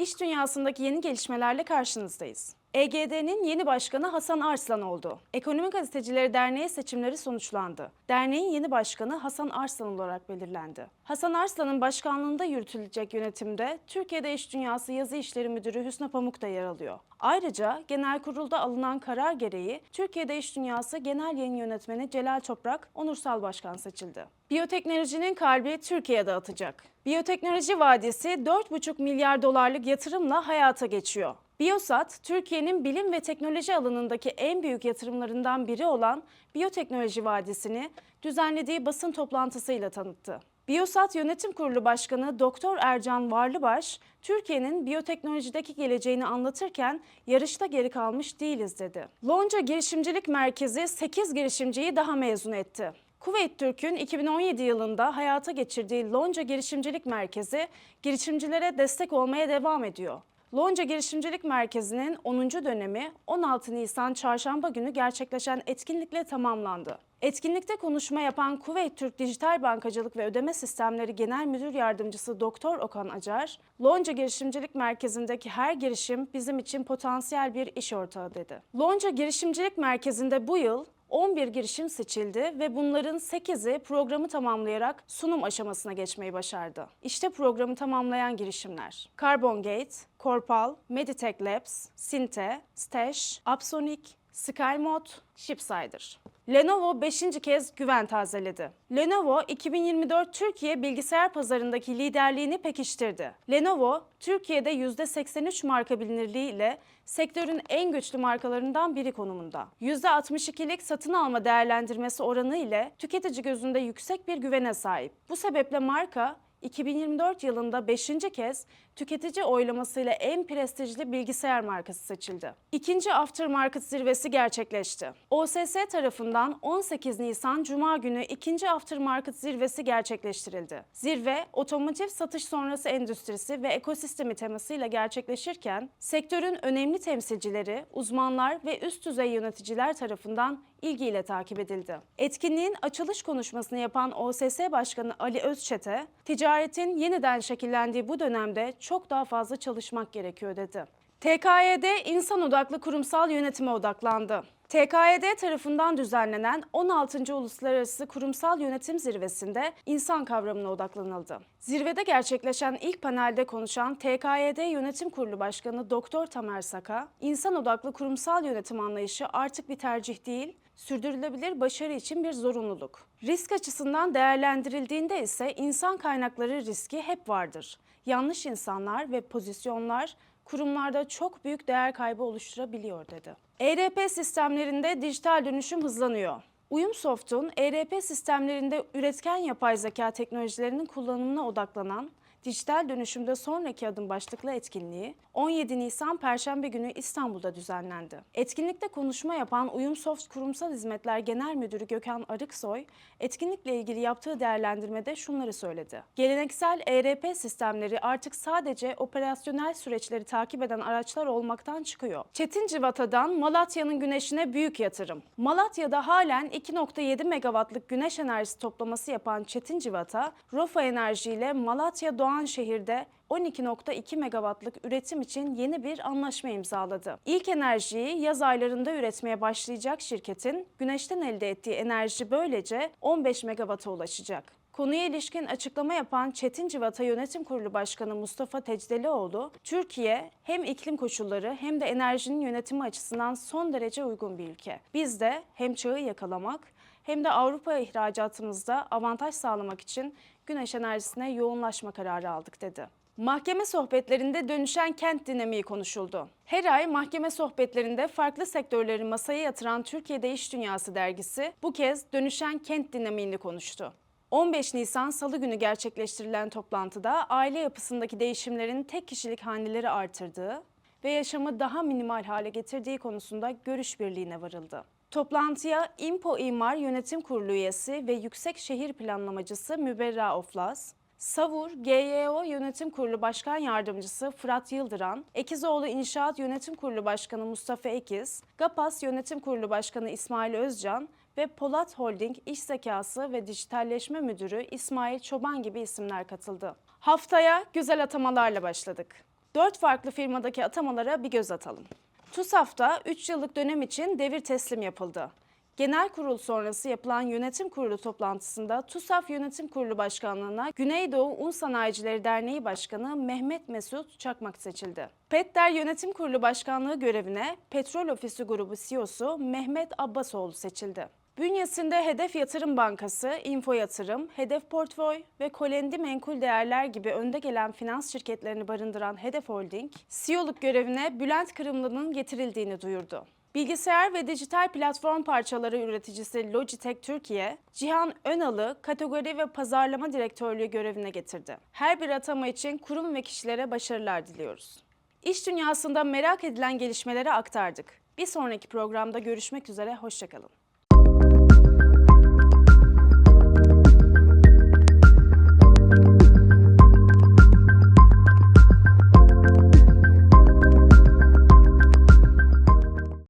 İş dünyasındaki yeni gelişmelerle karşınızdayız. EGD'nin yeni başkanı Hasan Arslan oldu. Ekonomi Gazetecileri Derneği seçimleri sonuçlandı. Derneğin yeni başkanı Hasan Arslan olarak belirlendi. Hasan Arslan'ın başkanlığında yürütülecek yönetimde Türkiye'de İş Dünyası Yazı İşleri Müdürü Hüsnü Pamuk da yer alıyor. Ayrıca genel kurulda alınan karar gereği Türkiye'de İş Dünyası Genel Yayın Yönetmeni Celal Toprak onursal başkan seçildi. Biyoteknolojinin kalbi Türkiye'de atacak. Biyoteknoloji Vadisi 4,5 milyar dolarlık yatırımla hayata geçiyor. Biosat, Türkiye'nin bilim ve teknoloji alanındaki en büyük yatırımlarından biri olan Biyoteknoloji Vadisi'ni düzenlediği basın toplantısıyla tanıttı. Biosat Yönetim Kurulu Başkanı Doktor Ercan Varlıbaş, Türkiye'nin biyoteknolojideki geleceğini anlatırken yarışta geri kalmış değiliz dedi. Lonca Girişimcilik Merkezi 8 girişimciyi daha mezun etti. Kuveyt Türk'ün 2017 yılında hayata geçirdiği Lonca Girişimcilik Merkezi girişimcilere destek olmaya devam ediyor. Lonca Girişimcilik Merkezi'nin 10. dönemi 16 Nisan Çarşamba günü gerçekleşen etkinlikle tamamlandı. Etkinlikte konuşma yapan Kuveyt Türk Dijital Bankacılık ve Ödeme Sistemleri Genel Müdür Yardımcısı Doktor Okan Acar, Lonca Girişimcilik Merkezi'ndeki her girişim bizim için potansiyel bir iş ortağı dedi. Lonca Girişimcilik Merkezi'nde bu yıl 11 girişim seçildi ve bunların 8'i programı tamamlayarak sunum aşamasına geçmeyi başardı. İşte programı tamamlayan girişimler. Carbon Gate, Corpal, Meditech Labs, Sinte, Stash, Upsonic, Skymod, Shipsider. Lenovo 5. kez güven tazeledi. Lenovo 2024 Türkiye bilgisayar pazarındaki liderliğini pekiştirdi. Lenovo, Türkiye'de %83 marka bilinirliği ile sektörün en güçlü markalarından biri konumunda. %62'lik satın alma değerlendirmesi oranı ile tüketici gözünde yüksek bir güvene sahip. Bu sebeple marka 2024 yılında 5. kez tüketici oylamasıyla en prestijli bilgisayar markası seçildi. İkinci Aftermarket zirvesi gerçekleşti. OSS tarafından 18 Nisan Cuma günü ikinci Aftermarket zirvesi gerçekleştirildi. Zirve, otomotiv satış sonrası endüstrisi ve ekosistemi temasıyla gerçekleşirken, sektörün önemli temsilcileri, uzmanlar ve üst düzey yöneticiler tarafından ilgiyle takip edildi. Etkinliğin açılış konuşmasını yapan OSS Başkanı Ali Özçete, ticaretin yeniden şekillendiği bu dönemde çok daha fazla çalışmak gerekiyor dedi. TKYD insan odaklı kurumsal yönetime odaklandı. TKYD tarafından düzenlenen 16. Uluslararası Kurumsal Yönetim Zirvesi'nde insan kavramına odaklanıldı. Zirvede gerçekleşen ilk panelde konuşan TKYD Yönetim Kurulu Başkanı Doktor Tamer Saka, insan odaklı kurumsal yönetim anlayışı artık bir tercih değil, sürdürülebilir başarı için bir zorunluluk. Risk açısından değerlendirildiğinde ise insan kaynakları riski hep vardır. Yanlış insanlar ve pozisyonlar kurumlarda çok büyük değer kaybı oluşturabiliyor dedi. ERP sistemlerinde dijital dönüşüm hızlanıyor. Uyumsoft'un ERP sistemlerinde üretken yapay zeka teknolojilerinin kullanımına odaklanan Dijital Dönüşümde Sonraki Adım başlıklı etkinliği 17 Nisan Perşembe günü İstanbul'da düzenlendi. Etkinlikte konuşma yapan Uyumsoft Kurumsal Hizmetler Genel Müdürü Gökhan Arıksoy, etkinlikle ilgili yaptığı değerlendirmede şunları söyledi. Geleneksel ERP sistemleri artık sadece operasyonel süreçleri takip eden araçlar olmaktan çıkıyor. Çetin Civata'dan Malatya'nın güneşine büyük yatırım. Malatya'da halen 2.7 megawattlık güneş enerjisi toplaması yapan Çetin Civata, Rofa Enerji ile Malatya Doğanşehir'de 12.2 megawattlık üretim için yeni bir anlaşma imzaladı. İlk enerjiyi yaz aylarında üretmeye başlayacak şirketin güneşten elde ettiği enerji böylece 15 megawata ulaşacak. Konuya ilişkin açıklama yapan Çetin Civata Yönetim Kurulu Başkanı Mustafa Tecdelioğlu, Türkiye hem iklim koşulları hem de enerjinin yönetimi açısından son derece uygun bir ülke. Biz de hem çağı yakalamak hem de Avrupa ihracatımızda avantaj sağlamak için güneş enerjisine yoğunlaşma kararı aldık dedi. Mahkeme sohbetlerinde dönüşen kent dinamiği konuşuldu. Her ay mahkeme sohbetlerinde farklı sektörleri masaya yatıran Türkiye'de İş Dünyası dergisi bu kez dönüşen kent dinamiğini konuştu. 15 Nisan Salı günü gerçekleştirilen toplantıda aile yapısındaki değişimlerin tek kişilik haneleri artırdığı ve yaşamı daha minimal hale getirdiği konusunda görüş birliğine varıldı. Toplantıya İMPO İmar Yönetim Kurulu üyesi ve Yüksek Şehir Planlamacısı Müberra Oflaz, Savur GYO Yönetim Kurulu Başkan Yardımcısı Fırat Yıldıran, Ekizoğlu İnşaat Yönetim Kurulu Başkanı Mustafa Ekiz, GAPAS Yönetim Kurulu Başkanı İsmail Özcan ve Polat Holding İş Zekası ve Dijitalleşme Müdürü İsmail Çoban gibi isimler katıldı. Haftaya güzel atamalarla başladık. Dört farklı firmadaki atamalara bir göz atalım. TUSAF'ta 3 yıllık dönem için devir teslim yapıldı. Genel kurul sonrası yapılan yönetim kurulu toplantısında TUSAF Yönetim Kurulu Başkanlığı'na Güneydoğu Un Sanayicileri Derneği Başkanı Mehmet Mesut Çakmak seçildi. PETDER Yönetim Kurulu Başkanlığı görevine Petrol Ofisi Grubu CEO'su Mehmet Abbasoğlu seçildi. Bünyesinde Hedef Yatırım Bankası, Info Yatırım, Hedef Portföy ve Kolendi Menkul Değerler gibi önde gelen finans şirketlerini barındıran Hedef Holding, CEO'luk görevine Bülent Kırımlı'nın getirildiğini duyurdu. Bilgisayar ve dijital platform parçaları üreticisi Logitech Türkiye, Cihan Önal'ı kategori ve pazarlama direktörlüğü görevine getirdi. Her bir atama için kurum ve kişilere başarılar diliyoruz. İş dünyasında merak edilen gelişmeleri aktardık. Bir sonraki programda görüşmek üzere, hoşçakalın.